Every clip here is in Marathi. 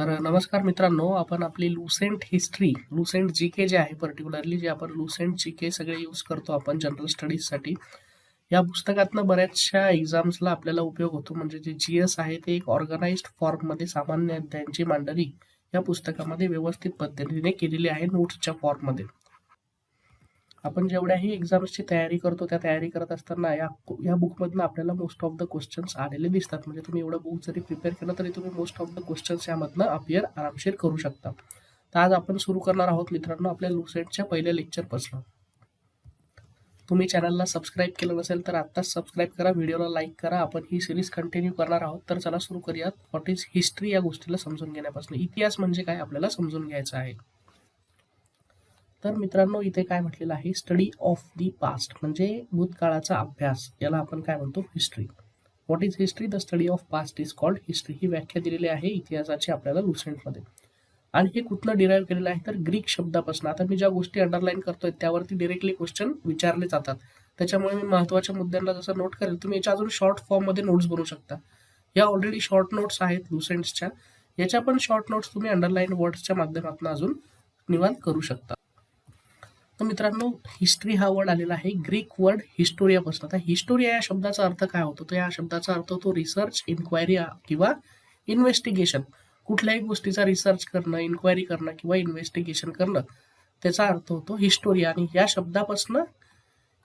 तर नमस्कार मित्रांनो आपण आपली Lucent history Lucent G K जे आहे पर्टिक्युलरली जे आपण लुसेंट जी के सगळे यूज करतो आपण जनरल स्टडीजसाठी या पुस्तकातनं बऱ्याचशा एक्झाम्सला आपल्याला उपयोग होतो. म्हणजे जे जी एस आहे ते एक ऑर्गनाइज्ड फॉर्ममध्ये सामान्य अध्यायांची मांडणी या पुस्तकामध्ये व्यवस्थित पद्धतीने केलेली आहे नोट्सच्या फॉर्ममध्ये आपण जेवढ्याही एक्झाम्सची तयारी करतो त्या तयारी करत असताना या या बुकमधनं आपल्याला मोस्ट ऑफ द क्वेश्चन्स आलेले दिसतात. म्हणजे तुम्ही एवढं बुक जरी प्रिपेअर केलं तरी तुम्ही मोस्ट ऑफ द क्वेश्चन्स यामधनं अपियर आरामशीर करू शकता. तर आज आपण सुरू करणार आहोत मित्रांनो आपल्या लुसेंटच्या पहिल्या लेक्चरपासून तुम्ही चॅनलला सबस्क्राईब केलं नसेल तर आत्ताच सबस्क्राईब करा व्हिडिओला लाईक करा. आपण ही सिरीज कंटिन्यू करणार आहोत. तर चला सुरू करूयात. व्हॉट इज हिस्ट्री या गोष्टीला समजून घेण्यापासून. इतिहास म्हणजे काय आपल्याला समजून घ्यायचं आहे. तर मित्रांनो इथे काय म्हटलेलं आहे? स्टडी ऑफ दी पास्ट म्हणजे भूतकाळाचा अभ्यास याला आपण काय म्हणतो? History what is history the study of past is called history ही व्याख्या दिलेली आहे इतिहासाची आपल्याला लुसेंटमध्ये आणि हे कुठलं डिराईव्ह केलेलं आहे? तर ग्रीक शब्दापासून. आता मी ज्या गोष्टी अंडरलाईन करतोय त्यावरती डिरेक्टली क्वेश्चन विचारले जातात. त्याच्यामुळे मी महत्त्वाच्या मुद्द्यांना जसं नोट करेल तुम्ही याच्या अजून शॉर्ट फॉर्ममध्ये नोट्स बनवू शकता. या ऑलरेडी शॉर्ट नोट्स आहेत लुसेंट्सच्या याच्या पण शॉर्ट नोट्स तुम्ही अंडरलाईन वर्ड्सच्या माध्यमातून अजून निवांत करू शकता. तर मित्रांनो हिस्ट्री हा वर्ड आलेला आहे. ग्रीक वर्ड हिस्टोरियापासून आता हिस्टोरिया या शब्दाचा अर्थ काय होतो? तर या शब्दाचा अर्थ होतो रिसर्च इन्क्वायरी किंवा इन्व्हेस्टिगेशन कुठल्याही गोष्टीचा रिसर्च करणं इन्क्वायरी करणं किंवा इन्व्हेस्टिगेशन करणं त्याचा अर्थ होतो हिस्टोरिया आणि या शब्दापासून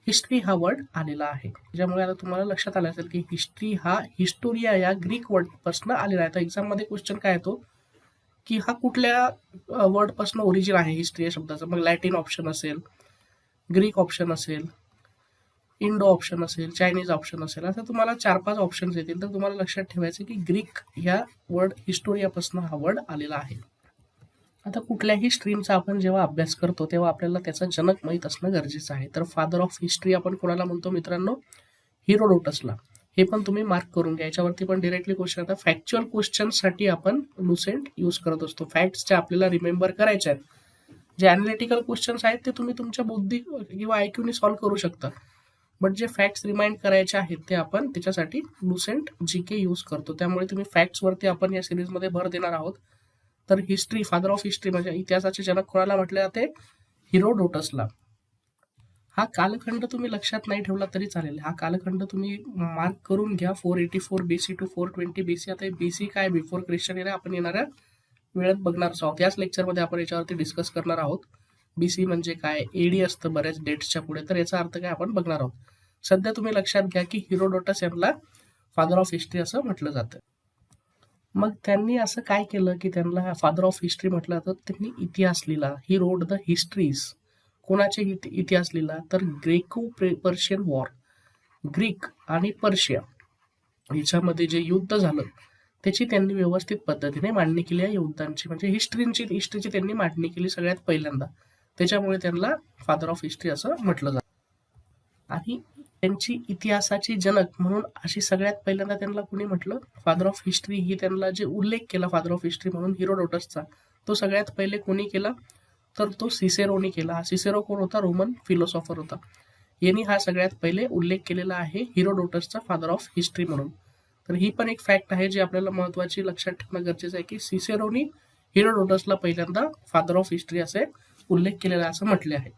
हिस्ट्री हा वर्ड आलेला आहे. त्याच्यामुळे आता तुम्हाला लक्षात आलं असेल की हिस्ट्री हा हिस्टोरिया या ग्रीक वर्डपासून आलेला आहे. तर एक्झाममध्ये क्वेश्चन काय येतो? की हा कुठल्या वर्डपासून ओरिजिन आहे हिस्ट्री या शब्दाचा? मग लॅटिन ऑप्शन असेल ग्रीक ऑप्शन असेल इंडो ऑप्शन असेल चायनीज ऑप्शन असेल. असं तुम्हाला चार पाच ऑप्शन्स येतील तर तुम्हाला लक्षात ठेवायचं की ग्रीक या वर्ड हिस्टोरियापासून हा वर्ड आलेला आहे. आता कुठल्याही स्ट्रीमचा आपण जेव्हा अभ्यास करतो तेव्हा आपल्याला त्याचा जनक माहीत असणं गरजेचं आहे. तर फादर ऑफ हिस्ट्री आपण कोणाला म्हणतो मित्रांनो? हिरोडोटसला हे पण तुम्ही मार्क करून घ्या. याच्यावरती पण डिरेक्टली क्वेश्चन आता फॅक्च्युअल क्वेश्चनसाठी आपण लुसेंट यूज करत असतो. फॅक्ट्सच्या आपल्याला रिमेंबर करायच्या आहेत जे अनालिटिकल क्वेश्चन्स आहेत ते तुम्ही तुमच्या बुद्धी किंवा आयक्यूने सॉल्व्ह करू शकता. बट जे फॅक्ट्स रिमाइंड करायचे आहेत ते आपण त्याच्यासाठी लुसेंट जी के यूज करतो. त्यामुळे तुम्ही फॅक्ट्सवरती आपण या सिरीजमध्ये भर देणार आहोत. तर हिस्ट्री फादर ऑफ हिस्ट्री म्हणजे इतिहासाचे जनक कोणाला म्हटले जाते? हिरोडोटसला. हा कालखंड तुम्ही लक्षात नाही ठेवला तरी चालेल. हा कालखंड तुम्ही मार्क करून घ्या. Four eighty four B C to four twenty B C आता बी सी काय? बिफोर क्रिश्चन येणार आपण येणाऱ्या वेळेत बघणार. आहोत याच लेक्चरमध्ये आपण याच्यावरती डिस्कस करणार आहोत. बी सी म्हणजे काय? एडी असतं बऱ्याच डेट्सच्या पुढे. तर याचा अर्थ काय? आपण बघणार आहोत. सध्या तुम्ही लक्षात घ्या की हिरोडोटस यांना फादर ऑफ हिस्ट्री असं म्हटलं जातं. मग त्यांनी असं काय केलं की त्यांना फादर ऑफ हिस्ट्री म्हटलं जातं? त्यांनी इतिहास लिहिला. ही रोड द हिस्ट्रीज कोणाचे इतिहास लिहिला? तर ग्रेको पर्शियन वॉर. ग्रीक आणि पर्शिया याच्यामध्ये जे युद्ध झालं त्याची त्यांनी व्यवस्थित पद्धतीने मांडणी केली. आहे युद्धांची म्हणजे हिस्ट्रीची हिस्ट्रीची त्यांनी मांडणी केली सगळ्यात पहिल्यांदा. त्याच्यामुळे त्यांना फादर ऑफ हिस्ट्री असं म्हटलं जातं. आणि त्यांची इतिहासाची जनक म्हणून अशी सगळ्यात पहिल्यांदा त्यांना कुणी म्हटलं? फादर ऑफ हिस्ट्री ही त्यांना जे उल्लेख केला फादर ऑफ हिस्ट्री म्हणून हिरोडोटसचा तो सगळ्यात पहिले कोणी केला? तर तो सिसेरोनी केला. हा सिसेरो कोण होता? रोमन फिलॉसॉफर होता. यांनी हा सगळ्यात पहिले उल्लेख केलेला आहे हिरोडोटसचा फादर ऑफ हिस्ट्री म्हणून. तर ही पण एक फॅक्ट आहे जी आपल्याला महत्वाची लक्षात ठेवणं गरजेचं आहे की सिसेरोनी हिरोडोटसला पहिल्यांदा फादर ऑफ हिस्ट्री असे उल्लेख केलेला असं म्हटले आहे.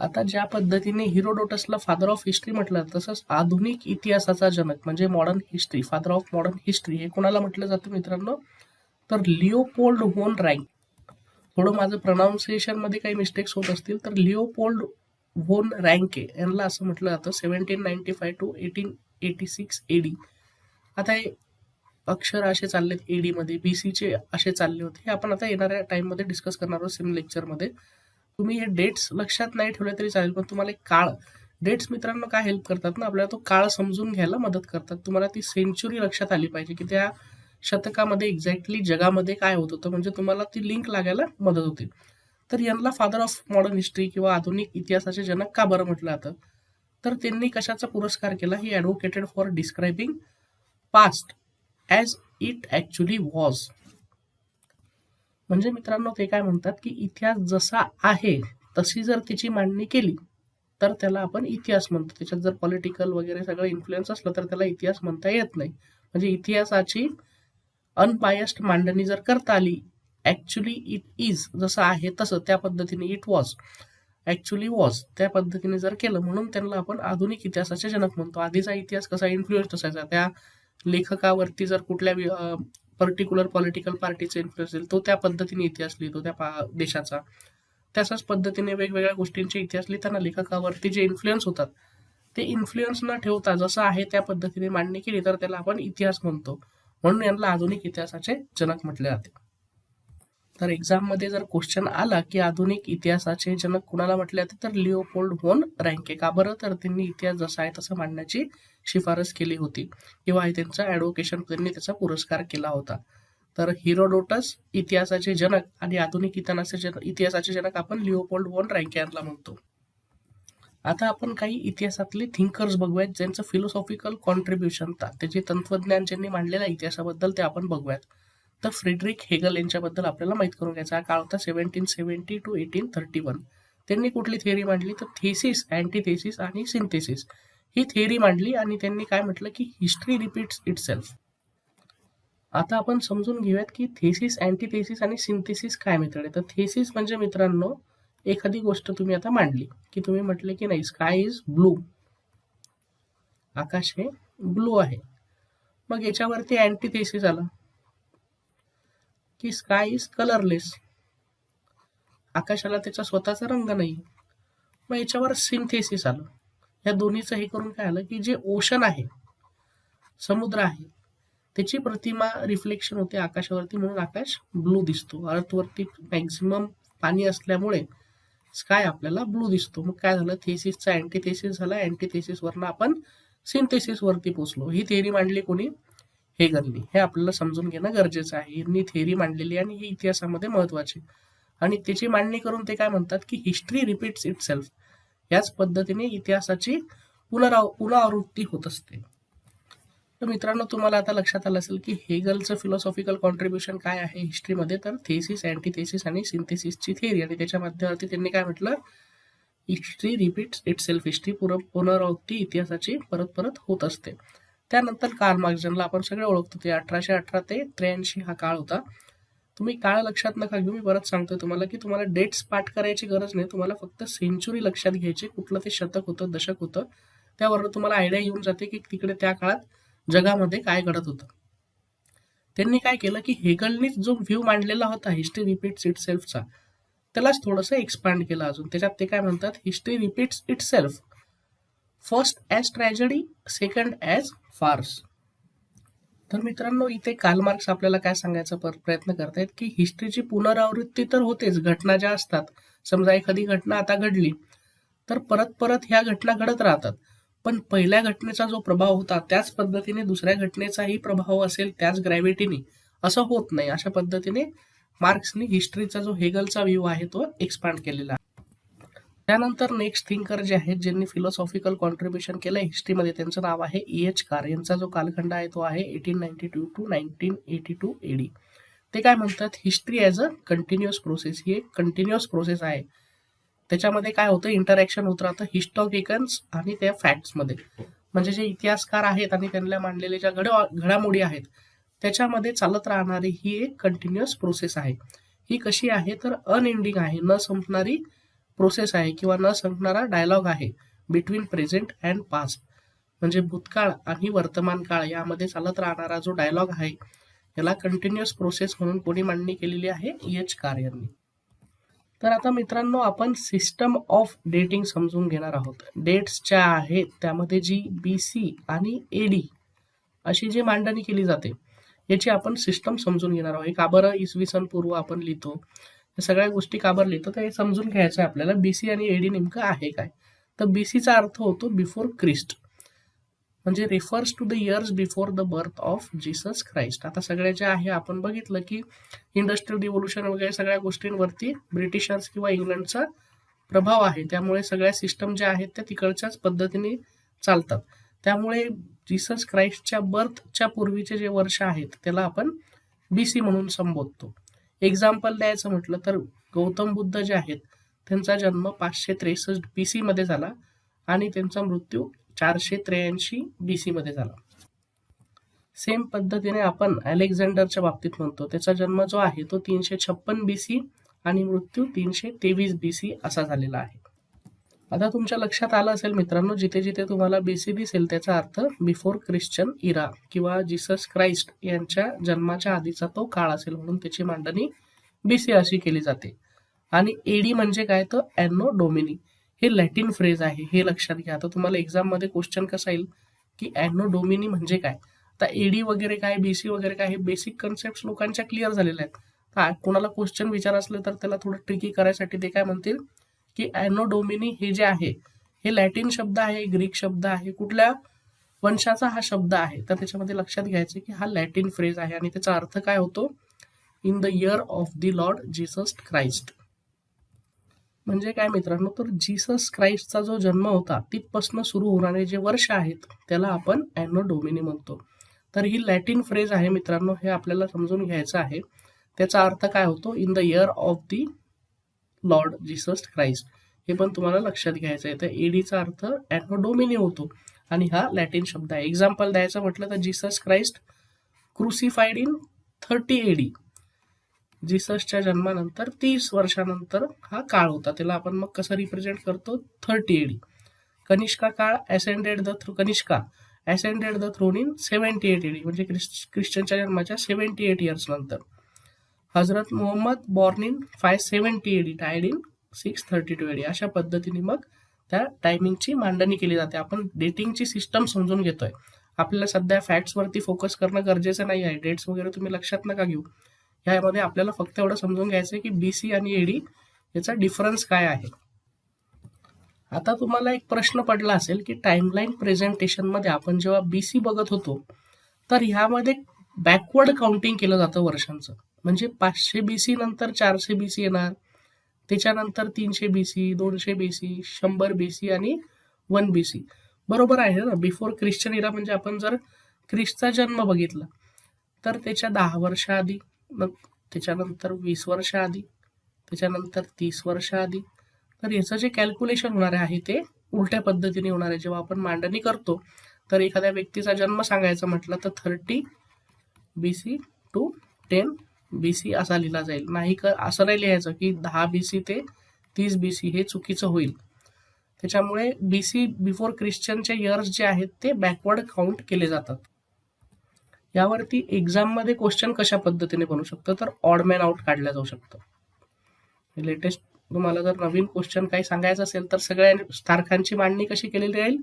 आता ज्या पद्धतीने हिरोडोटसला फादर ऑफ हिस्ट्री म्हटलं तसंच आधुनिक इतिहासाचा जनक म्हणजे modern history father of modern history हे कोणाला म्हटलं जातं मित्रांनो? तर लिओपोल्ड होन रँक थोडं माझं प्रनाऊन्सिएशनमध्ये काही मिस्टेक्स होत असतील तर लिओपोल्ड वोन रँके यांना असं म्हटलं जातं seventeen ninety five to eighteen eighty six AD आता हे अक्षर असे चाललेत ए डीमध्ये बी सीचे असे चालले होते. हे आपण आता येणाऱ्या टाईममध्ये डिस्कस करणार आहोत सेम लेक्चरमध्ये तुम्ही हे डेट्स लक्षात नाही ठेवले तरी चालेल पण तुम्हाला एक काळ. डेट्स मित्रांनो काय हेल्प करतात ना आपल्याला तो काळ समजून घ्यायला मदत करतात. तुम्हाला ती सेंचुरी लक्षात आली पाहिजे की त्या शतकामध्ये एक्झॅक्टली जगामध्ये काय होत होतं म्हणजे तुम्हाला ती लिंक लागायला मदत होते. तर यांना फादर ऑफ मॉडर्न हिस्ट्री किंवा आधुनिक इतिहासाचे जनक का बरं म्हटलं जातं तर त्यांनी कशाचा पुरस्कार केला? He advocated for describing past as it actually was म्हणजे मित्रांनो ते काय म्हणतात की इतिहास जसा आहे तशी जर तिची मांडणी केली तर त्याला आपण इतिहास म्हणतो. त्याच्यात जर पॉलिटिकल वगैरे सगळं इन्फ्लुएन्स असलं तर त्याला इतिहास म्हणता येत नाही. म्हणजे इतिहासाची अनबायस्ड मांडणी जर करता आली ॲक्च्युली इट इज जसं आहे तसं त्या पद्धतीने इट वॉज ॲक्च्युली वॉज त्या पद्धतीने जर केलं म्हणून त्यांना आपण आधुनिक इतिहासाचे जनक म्हणतो. आधीचा इतिहास कसा इन्फ्लुएन्स असायचा? त्या लेखकावरती जर कुठल्या पर्टिक्युलर पॉलिटिकल पार्टीचा इन्फ्लुएन्स असेल तो त्या पद्धतीने इतिहास लिहितो त्या पा- देशाचा. त्याच्याच पद्धतीने वेगवेगळ्या गोष्टींचे इतिहास लिहिताना लेखकावरती जे इन्फ्लुएन्स होतात ते इन्फ्लुएन्स न ठेवता जसं आहे त्या पद्धतीने मांडणी केली तर त्याला आपण इतिहास म्हणतो. म्हणून यांना आधुनिक इतिहासाचे जनक म्हटले जाते. तर एक्झाममध्ये जर क्वेश्चन आला की आधुनिक इतिहासाचे जनक कुणाला म्हटले जाते? तर लिओपोल्ड होन रँके. का बरं? तर त्यांनी इतिहास जसा आहे तसं मांडण्याची शिफारस केली होती. किंवा हे त्यांचा ऍडव्होकेशन त्यांनी त्याचा पुरस्कार केला होता. तर हिरोडोटस इतिहासाचे जनक आणि आधुनिक इतिहासाचे जन- इतिहासाचे जनक आपण लिओपोल्ड वॉन रँके यांना म्हणतो. आता आपण काही इतिहासातले थिंकर्स बघूयात ज्यांचं फिलॉसॉफिकल कॉन्ट्रीब्युशन त्याचे तंत्रज्ञान ज्यांनी मांडलेलं इतिहासाबद्दल ते आपण बघूयात. तर फ्रेडरिक हेगल यांच्याबद्दल आपल्याला माहीत करून घ्यायचा हा काळ होता seventeen seventy two eighteen thirty one त्यांनी कुठली थिअरी मांडली? तर थेसिस अँटीथेसिस आणि सिंथेसिस ही थिअरी मांडली आणि त्यांनी काय म्हटलं की हिस्ट्री रिपीट्स इट सेल्फ आता आपण समजून घेऊयात की थेसिस अँटीथेसिस आणि सिंथेसिस काय मित्र आहे तर थेसिस म्हणजे मित्रांनो एखादी गोष्ट तुम्ही आता मांडली की तुम्ही म्हटले की नाही स्काय इज ब्लू आकाश हे ब्लू आहे. मग याच्यावरती अँटीथेसिस आलं. की स्काय इज कलरलेस आकाशाला त्याचा स्वतःचा रंग नाही. मग याच्यावर सिंथेसिस आलं. या दोन्हीचं हे करून काय आलं की जे ओशन आहे समुद्र आहे त्याची प्रतिमा रिफ्लेक्शन होते आकाशावरती म्हणून आकाश ब्लू दिसतो. अर्थवरती मॅक्झिमम पाणी असल्यामुळे स्काय आपल्याला ब्लू दिसतो. मग काय झालं? थेसिसचा अँटीथेसिस झाला. अँटीथेसिस वरनं आपण सिंथेसिस वरती पोहोचलो. ही थेअरी मांडली कोणी? हेगलनी हे आपल्याला समजून घेणं गरजेचं आहे. यांनी थेअरी मांडलेली आणि ही इतिहासामध्ये महत्वाची. आणि त्याची मांडणी करून ते काय म्हणतात की हिस्ट्री रिपीट्स इट सेल्फ याच पद्धतीने इतिहासाची पुनराव पुनरावृत्ती होत असते. तर मित्रांनो तुम्हाला आता लक्षात आलं असेल की हेगलचं फिलॉसॉफिकल कॉन्ट्रीब्युशन काय आहे हिस्ट्रीमध्ये? तर थेसिस अँटीथेसिस आणि सिंथेसिसची थिअरी आणि त्याच्या माध्यमावरती त्यांनी काय म्हटलं? History repeat itself history पुर पुनरावृत्ती इतिहासाची परत परत होत असते. त्यानंतर कार्ल मार्क्स आपण सगळे ओळखतो ते अठराशे अठरा ते त्र्याऐंशी हा काळ होता. तुम्ही काळ लक्षात नका घेऊ मी परत सांगतोय तुम्हाला की तुम्हाला डेट्स पाठ करायची गरज नाही. तुम्हाला फक्त सेंचुरी लक्षात घ्यायची कुठलं ते शतक होतं दशक होतं. त्यावरून तुम्हाला आयडिया येऊन जाते की तिकडे त्या काळात जगामध्ये काय घडत होतं? त्यांनी काय केलं की हेगलनीच जो व्ह्यू मांडलेला होता हिस्ट्री रिपीट्स इट सेल्फचा त्यालाच थोडंसं एक्सपांड केलं अजून. त्याच्यात ते काय म्हणतात? History repeats itself first as tragedy second as farce तर मित्रांनो इथे काल मार्क्स आपल्याला काय सांगायचा प्रयत्न करतायत की हिस्ट्रीची पुनरावृत्ती तर होतेच. घटना ज्या असतात समजा एखादी घटना आता घडली तर परत परत ह्या घटना घडत राहतात. पण पहिल्या घटनेचा जो प्रभाव होता त्याच पद्धतीने दुसऱ्या घटनेचाही प्रभाव असेल त्याच ग्रॅव्हिटीने असं होत नाही. अशा पद्धतीने मार्क्सनी हिस्ट्रीचा जो हेगलचा व्ह्यू आहे तो एक्सपांड केलेला आहे. त्यानंतर नेक्स्ट थिंकर जे आहेत ज्यांनी फिलॉसॉफिकल कॉन्ट्रीब्युशन केलं हिस्ट्रीमध्ये त्यांचं नाव आहे ई एच कार यांचा जो कालखंड आहे तो आहे eighteen ninety two to nineteen eighty two AD ते काय म्हणतात? History as a continuous process ही एक कंटिन्युअस प्रोसेस आहे. त्याच्यामध्ये काय होतं इंटरॅक्शन होत राहतं हिस्टॉरिकन्स आणि त्या फॅक्ट्समध्ये म्हणजे जे इतिहासकार आहेत आणि त्यांना मांडलेले ज्या घड घडामोडी आहेत त्याच्यामध्ये चालत राहणारी ही एक कंटिन्युअस प्रोसेस आहे. ही कशी आहे तर अनएंडिंग आहे न संपणारी प्रोसेस आहे किंवा न संपणारा डायलॉग आहे बिटवीन प्रेझेंट अँड पास्ट म्हणजे भूतकाळ आणि वर्तमान काळ यामध्ये चालत राहणारा जो डायलॉग आहे याला कंटिन्युअस प्रोसेस म्हणून कोणी मांडणी केलेली आहे एच कार यांनी तर आता मित्रांनो आपण सिस्टम ऑफ डेटिंग समजून घेणार आहोत. डेट्स ज्या आहेत त्यामध्ये जी बी सी आणि ए डी अशी जी मांडणी केली जाते याची आपण सिस्टम समजून घेणार आहोत. का बरं इसवी सन पूर्व आपण लिहितो. या सगळ्या गोष्टी का बरं लिहितो तर हे समजून घ्यायचं आहे आपल्याला. बी सी आणि ए डी नेमकं आहे काय? तर बी सीचा अर्थ होतो बिफोर क्रिस्ट म्हणजे refers to the years before the birth of Jesus Christ आता सगळ्या ज्या आहे आपण बघितलं की इंडस्ट्रियल रिव्होल्युशन वगैरे सगळ्या गोष्टींवरती ब्रिटिशर्स किंवा इंग्लंडचा प्रभाव आहे. त्यामुळे सगळ्या सिस्टम ज्या आहेत त्या तिकडच्याच पद्धतीने चालतात. त्यामुळे जीसस क्राइस्टच्या बर्थच्या पूर्वीचे जे वर्ष आहेत त्याला आपण बी सी म्हणून संबोधतो. एक्झाम्पल द्यायचं म्हटलं तर गौतम बुद्ध जे आहेत त्यांचा जन्म पाचशे त्रेसष्ट बी सीमध्ये झाला आणि त्यांचा मृत्यू चारशे त्र्याऐंशी बी सी मध्ये झाला. सेम पद्धतीने आपण अलेक्झांडरच्या बाबतीत म्हणतो. त्याचा जन्म जो आहे तो तीनशे छप्पन बी सी आणि मृत्यू तीनशे तेवीस बी सी असा झालेला आहे. आता तुमच्या लक्षात आलं असेल मित्रांनो जिथे जिथे तुम्हाला बी सी दिसेल त्याचा अर्थ बिफोर ख्रिश्चन इरा किंवा जीसस क्राइस्ट यांच्या जन्माच्या आधीचा तो काळ असेल म्हणून त्याची मांडणी बीसी अशी केली जाते. आणि एडी म्हणजे काय? तर अॅनो डोमिनी हे लॅटिन फ्रेज आहे हे लक्षात घ्या. आता तुम्हाला एक्झाममध्ये क्वेश्चन कसा येईल? की अॅनो डोमिनी म्हणजे काय? आता एडी वगैरे काय बीसी वगैरे काय हे बेसिक कन्सेप्ट लोकांच्या क्लिअर झालेल्या आहेत. तर कोणाला क्वेश्चन विचार असलं तर त्याला थोडं ट्रिकी करायसाठी ते काय म्हणतील? की अॅनो डोमिनी हे जे आहे हे लॅटिन शब्द आहे ग्रीक शब्द आहे कुठल्या वंशाचा हा शब्द आहे? तर त्याच्यामध्ये लक्षात घ्यायचं की हा लॅटिन फ्रेज आहे आणि त्याचा अर्थ काय होतो? In the year of the Lord Jesus Christ म्हणजे काय मित्रांनो तर जीसस क्राइस्टचा जो जन्म होता तिथपासून सुरू होणारे जे वर्ष आहेत त्याला आपण अॅनो डोमिनी म्हणतो. तर ही लॅटिन फ्रेज आहे मित्रांनो हे आपल्याला समजून घ्यायचं आहे. त्याचा अर्थ काय होतो? In the year of the Lord Jesus Christ हे पण तुम्हाला लक्षात घ्यायचं आहे. तर एडीचा अर्थ अॅनो डोमिनी होतो. आणि हा लॅटिन शब्द आहे. एक्झाम्पल द्यायचं म्हटलं तर Jesus Christ crucified in thirty AD जीससच्या जन्मानंतर तीस वर्षानंतर हा काळ होता. त्याला आपण मग कसं रिप्रेझेंट करतो? थर्टी एडी कनिष्का काळ ascended the through Kanishka ascended the throne in seventy eight AD म्हणजे क्रिस ख्रिश्चनच्या जन्माच्या सेव्हन्टी एट इयर्स नंतर. Hazrat Mohammed born in five seventy AD died in six thirty two AD अशा पद्धतीने मग त्या टायमिंगची मांडणी केली जाते. आपण डेटिंगची सिस्टम समजून घेतोय. आपल्याला सध्या फॅक्ट्सवरती फोकस करणं गरजेचं नाही आहे डेट्स वगैरे तुम्ही लक्षात नका घेऊ. ह्यामध्ये आपल्याला फक्त एवढं समजून घ्यायचं आहे की बी सी आणि ईडी याचा डिफरन्स काय आहे. आता तुम्हाला एक प्रश्न पडला असेल की टाइमलाईन प्रेझेंटेशनमध्ये आपण जेव्हा बी सी बघत होतो तर ह्यामध्ये बॅकवर्ड काउंटिंग केलं जातं वर्षांचं. म्हणजे पाचशे बी सी नंतर चारशे बी सी येणार त्याच्यानंतर तीनशे बी सी दोनशे बी सी शंभर बी सी आणि वन बी सी बरोबर आहे ना? बिफोर ख्रिश्चन इरा म्हणजे आपण जर ख्रिस्टचा जन्म बघितला तर त्याच्या दहा वर्षाआधी मग त्याच्यानंतर वीस वर्ष आधी त्याच्यानंतर तीस वर्ष आधी. तर याचं जे कॅल्क्युलेशन होणार आहे ते उलट्या पद्धतीने होणार आहे. जेव्हा आपण मांडणी करतो तर एखाद्या व्यक्तीचा जन्म सांगायचा म्हटलं तर thirty B C to ten B C असा लिहिला जाईल. नाही का असं नाही लिहायचं की दहा बी सी ते तीस बी सी हे चुकीचं होईल. त्याच्यामुळे बी सी बिफोर ख्रिश्चनचे इयर्स जे आहेत ते बॅकवर्ड काउंट केले जातात. यावरती एक्झाममध्ये क्वेश्चन कशा पद्धतीने बनू शकतं? तर ऑड मॅन आउट काढल्या जाऊ शकतं. लेटेस्ट तुम्हाला जर नवीन क्वेश्चन काही सांगायचं असेल तर सगळ्या तारखांची मांडणी कशी केलेली राहील?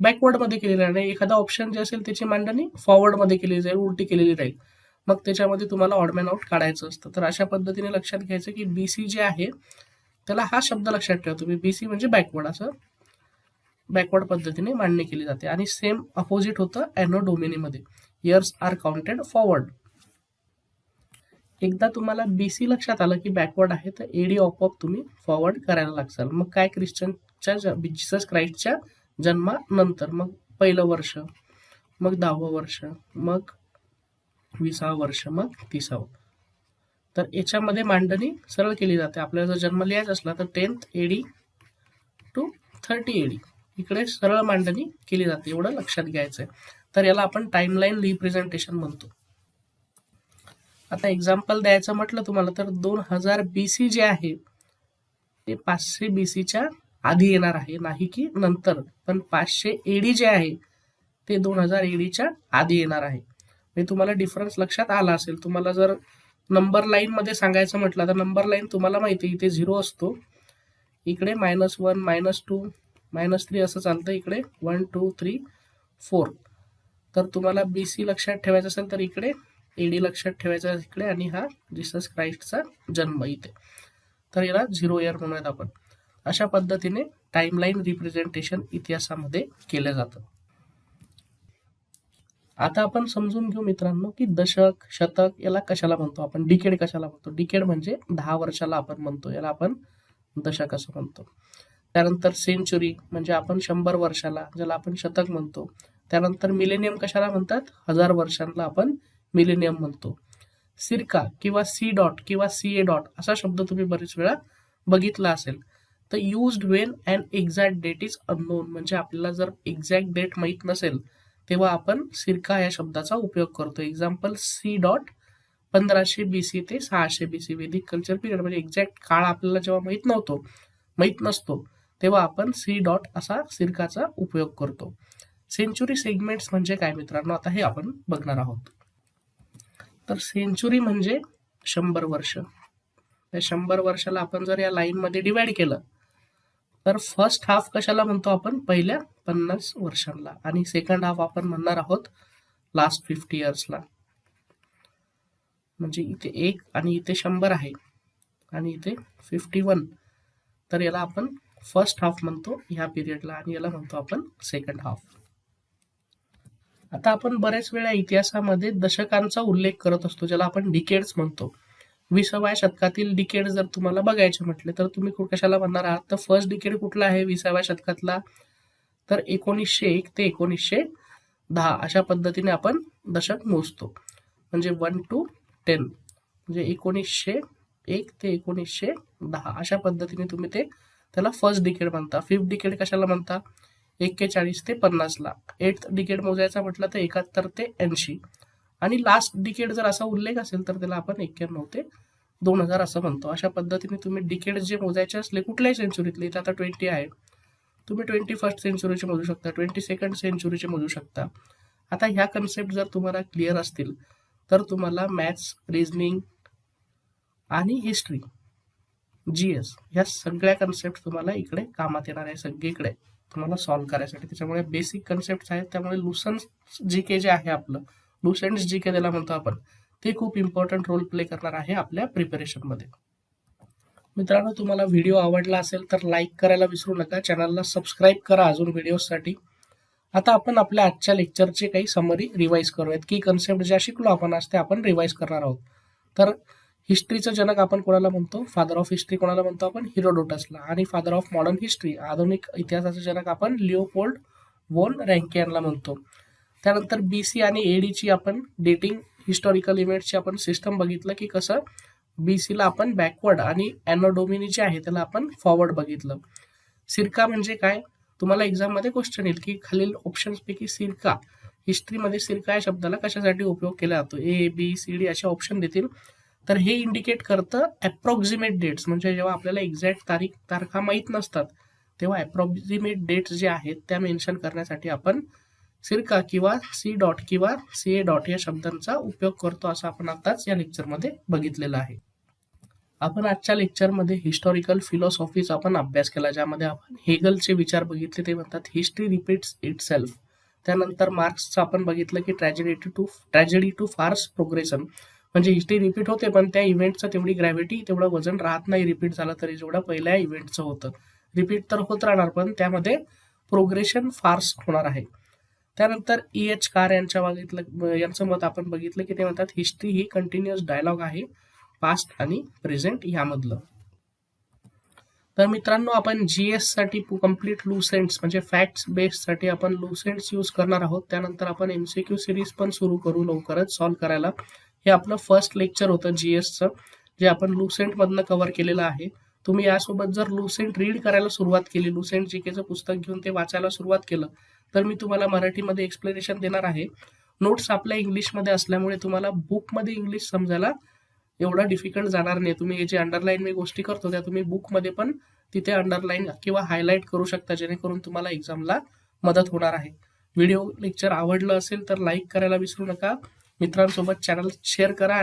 बॅकवर्डमध्ये केलेली राहील. एखादा ऑप्शन जे असेल त्याची मांडणी फॉरवर्डमध्ये केली जाईल उलटी केलेली राहील. मग त्याच्यामध्ये तुम्हाला ऑडमॅन आउट काढायचं असतं. तर अशा पद्धतीने लक्षात घ्यायचं की बी सी जे आहे त्याला हा शब्द लक्षात ठेवा तुम्ही. बी सी म्हणजे बॅकवर्ड असं बॅकवर्ड पद्धतीने मांडणी केली जाते. आणि सेम अपोजिट होतं अॅनो डोमिनीमध्ये इयर्स आर काउंटेड फॉरवर्ड एकदा तुम्हाला बी सी लक्षात आलं की बॅकवर्ड आहे तर एडी ऑपऑप तुम्ही फॉरवर्ड करायला लागसाल. मग काय ख्रिश्चनच्या जीसस क्राईस्टच्या म्हणजे जन्मानंतर मग पहिलं वर्ष मग दहावं वर्ष मग विसावं वर्ष मग तिसावं. तर याच्यामध्ये मांडणी सरळ केली जाते. आपल्याला जर जन्म लिहायचा असला तर tenth AD to thirty AD इकडे सरळ मांडणी केली जाते एवढं लक्षात घ्यायचं आहे तर याला आपण टाइमलाईन रिप्रेझेंटेशन म्हणतो. आता एक्झाम्पल द्यायचं म्हटलं तुम्हाला तर दोन हजार बी सी जे आहे ते पाचशे बी सीच्या आधी येणार आहे नाही की नंतर. पण पाचशे एडी जे आहे ते दोन हजार एडीच्या आधी येणार आहे. म्हणजे तुम्हाला डिफरन्स लक्षात आला असेल तुम्हाला जर नंबर लाईन मध्ये सांगायचं म्हटलं तर नंबर लाईन तुम्हाला माहिती आहे इथे झिरो असतो. इकडे minus one minus two minus three असं चालतं इकडे वन टू थ्री फोर तर तुम्हाला बी सी लक्षात ठेवायचं असेल तर इकडे एडी लक्षात ठेवायचा इकडे आणि हा जिसस क्राईस्टचा जन्म इथे. तर याला झिरो इयर म्हणूयात आपण. अशा पद्धतीने टाईमलाईन रिप्रेझेंटेशन इतिहासामध्ये केलं जातं. आता आपण समजून घेऊ मित्रांनो की दशक शतक याला कशाला म्हणतो आपण? डिकेड कशाला म्हणतो? डिकेड म्हणजे दहा वर्षाला आपण म्हणतो. याला आपण दशक असं म्हणतो. त्यानंतर सेंचुरी म्हणजे आपण शंभर वर्षाला ज्याला आपण शतक म्हणतो. त्यानंतर मिलेनियम कशाला म्हणतात? हजार वर्षांना आपण मिलेनियम म्हणतो. सिरका किंवा सी डॉट किंवा सी ए डॉट असा शब्द तुम्ही बरेच वेळा बघितला असेल. तर used when and exact date is unknown म्हणजे आपल्याला जर एक्झॅक्ट डेट माहीत नसेल तेव्हा आपण सिरका या शब्दाचा उपयोग करतो. एक्झाम्पल सी डॉट पंधराशे बी सी ते सहाशे B C Vedic culture period म्हणजे एक्झॅक्ट काळ आपल्याला जेव्हा माहीत नव्हतो माहीत नसतो तेव्हा आपण सी डॉट असा सिरकाचा उपयोग करतो. सेंचुरी सेगमेंट्स म्हणजे काय मित्रांनो? आता हे आपण बघणार आहोत. तर सेंचुरी म्हणजे शंभर वर्ष. त्या शंभर वर्षाला आपण जर या लाईनमध्ये डिवाइड केलं तर फर्स्ट हाफ कशाला म्हणतो आपण? पहिल्या पन्नास वर्षांना आणि सेकंड हाफ आपण म्हणणार आहोत लास्ट फिफ्टी इयर्सला म्हणजे इथे एक आणि इथे शंभर आहे. आणि इथे फिफ्टी वन तर याला आपण फर्स्ट हाफ म्हणतो ह्या पिरियडला आणि याला म्हणतो आपण सेकंड हाफ आता आपण बऱ्याच वेळा इतिहासामध्ये दशकांचा उल्लेख करत असतो ज्याला आपण डिकेड्स म्हणतो. विसाव्या शतकातील डिकेड जर तुम्हाला बघायचे म्हटले तर तुम्ही कशाला म्हणणार आहात? तर फर्स्ट डिकेड कुठला आहे विसाव्या शतकातला? तर एकोणीसशे एक ते एकोणीसशे दहा अशा पद्धतीने आपण दशक मोजतो. म्हणजे वन टू टेन म्हणजे एकोणीसशे एक ते एकोणीसशे दहा अशा पद्धतीने तुम्ही ते त्याला फर्स्ट डिकेड म्हणता. फिफ्थ डिकेड कशाला म्हणता? एक्केचाळीस ते पन्नासला एट डिकेड मोजायचा म्हटलं तर एकाहत्तर ते ऐंशी. आणि लास्ट डिकेड जर असा उल्लेख असेल तर त्याला आपण एक्क्याण्णव ते दोन हजार असं म्हणतो. अशा पद्धतीने तुम्ही डिकेड जे मोजायचे असले कुठल्याही सेंचुरीतले इथे आता ट्वेंटी आहे. तुम्ही ट्वेंटी फर्स्ट सेंचुरीचे मोजू शकता ट्वेंटी सेकंड सेंचुरीचे मोजू शकता. आता ह्या कन्सेप्ट जर तुम्हाला क्लिअर असतील तर तुम्हाला मॅथ्स रिझनिंग आणि हिस्ट्री जी एस ह्या सगळ्या कन्सेप्ट तुम्हाला इकडे कामात येणार आहे सगळीकडे. तुम्हाला सॉल्व्ह करायसाठी. त्याच्यामुळे बेसिक कन्सेप्ट आहेत. त्यामुळे लुसन्स जी के जे आहे आपलं लुसेंट्स जी के त्याला म्हणतो आपण ते खूप इम्पॉर्टंट रोल प्ले करणार आहे आपल्या प्रिपरेशनमध्ये मित्रांनो तुम्हाला व्हिडिओ आवडला असेल तर लाईक करायला विसरू नका. चॅनलला सबस्क्राईब करा अजून व्हिडिओसाठी आता आपण आपल्या आजच्या लेक्चरचे काही समरी रिवाईज करूयात. की कन्सेप्ट ज्या शिकलो आपण आज ते आपण रिवाईज करणार आहोत. तर हिस्ट्रीचं जनक आपण कोणाला म्हणतो? फादर ऑफ हिस्ट्री कोणाला म्हणतो आपण? हिरोडोटसला आणि फादर ऑफ मॉडर्न हिस्ट्री आधुनिक इतिहासाचा जनक आपण लिओपोल्ड वोन रँकियनला म्हणतो. त्यानंतर बी सी आणि एडीची आपण डेटिंग हिस्टॉरिकल इव्हेंटची आपण सिस्टम बघितलं की कसं? बी सीला आपण बॅकवर्ड आणि ॲनोडोमिनी जे आहे त्याला आपण फॉरवर्ड बघितलं. सिरका म्हणजे काय? तुम्हाला एक्झाममध्ये क्वेश्चन येईल की खालील ऑप्शन्सपैकी सिरका हिस्ट्रीमध्ये सिरका या शब्दाला कशासाठी उपयोग केला जातो? ए बी सी डी असे ऑप्शन देतील. तर हे इंडिकेट करतं अप्रॉक्झिमेट डेट्स म्हणजे जेव्हा आपल्याला एक्झॅक्ट तारीख तारखा माहीत नसतात तेव्हा अप्रॉक्झिमेट डेट्स जे आहेत त्या मेन्शन करण्यासाठी आपण सिरका किंवा सी डॉट किंवा सी ए डॉट या शब्दांचा उपयोग करतो असं आपण आताच या लेक्चरमध्ये बघितलेलं आहे. आपण आजच्या लेक्चरमध्ये हिस्टॉरिकल फिलॉसॉफीचा आपण अभ्यास केला ज्यामध्ये आपण हेगलचे विचार बघितले ते म्हणतात हिस्ट्री रिपीट्स इट सेल्फ त्यानंतर मार्क्सचं आपण बघितलं की tragedy to tragedy to farce progression म्हणजे हिस्ट्री रिपीट होते पण त्या इव्हेंटचं तेवढी ग्रॅव्हिटी तेवढं वजन राहत नाही रिपीट झालं तरी जेवढं पहिल्या इव्हेंटचं होतं. रिपीट तर होत राहणार पण त्यामध्ये प्रोग्रेशन फार्स होणार आहे. त्यानंतर ई एच कार यांच्या बघितलं यांचं मत आपण बघितलं की ते म्हणतात हिस्ट्री ही कंटिन्युअस डायलॉग आहे पास्ट आणि प्रेझेंट यामधलं. तर मित्रांनो आपण जी एससाठी कंप्लीट लुसेंट्स म्हणजे फॅक्ट्स बेस्डसाठी आपण लुसेंट्स यूज करणार आहोत. त्यानंतर आपण एमसीक्यू सिरीज पण सुरू करू लवकरच सॉल्व्ह करायला. हे आपलं फर्स्ट लेक्चर होतं जी एसचं जे आपण लुसेंटमधनं कव्हर केलेलं आहे. तुम्ही यासोबत जर लुसेंट रीड करायला सुरुवात केली लुसेंट जी केचं पुस्तक घेऊन ते वाचायला सुरुवात केलं तर मी तुम्हाला मराठीमध्ये एक्सप्लेनेशन देणार आहे. नोट्स आपल्या इंग्लिशमध्ये असल्यामुळे तुम्हाला बुकमध्ये इंग्लिश समजायला एवढा डिफिकल्ट जाणार नाही. तुम्ही हे जे अंडरलाईन मी गोष्टी करतो त्या तुम्ही बुकमध्ये पण तिथे अंडरलाईन किंवा हायलाईट करू शकता जेणेकरून तुम्हाला एक्झामला मदत होणार आहे. व्हिडिओ लेक्चर आवडलं असेल तर लाईक करायला विसरू नका. मित्रांसोबत चॅनल शेअर करा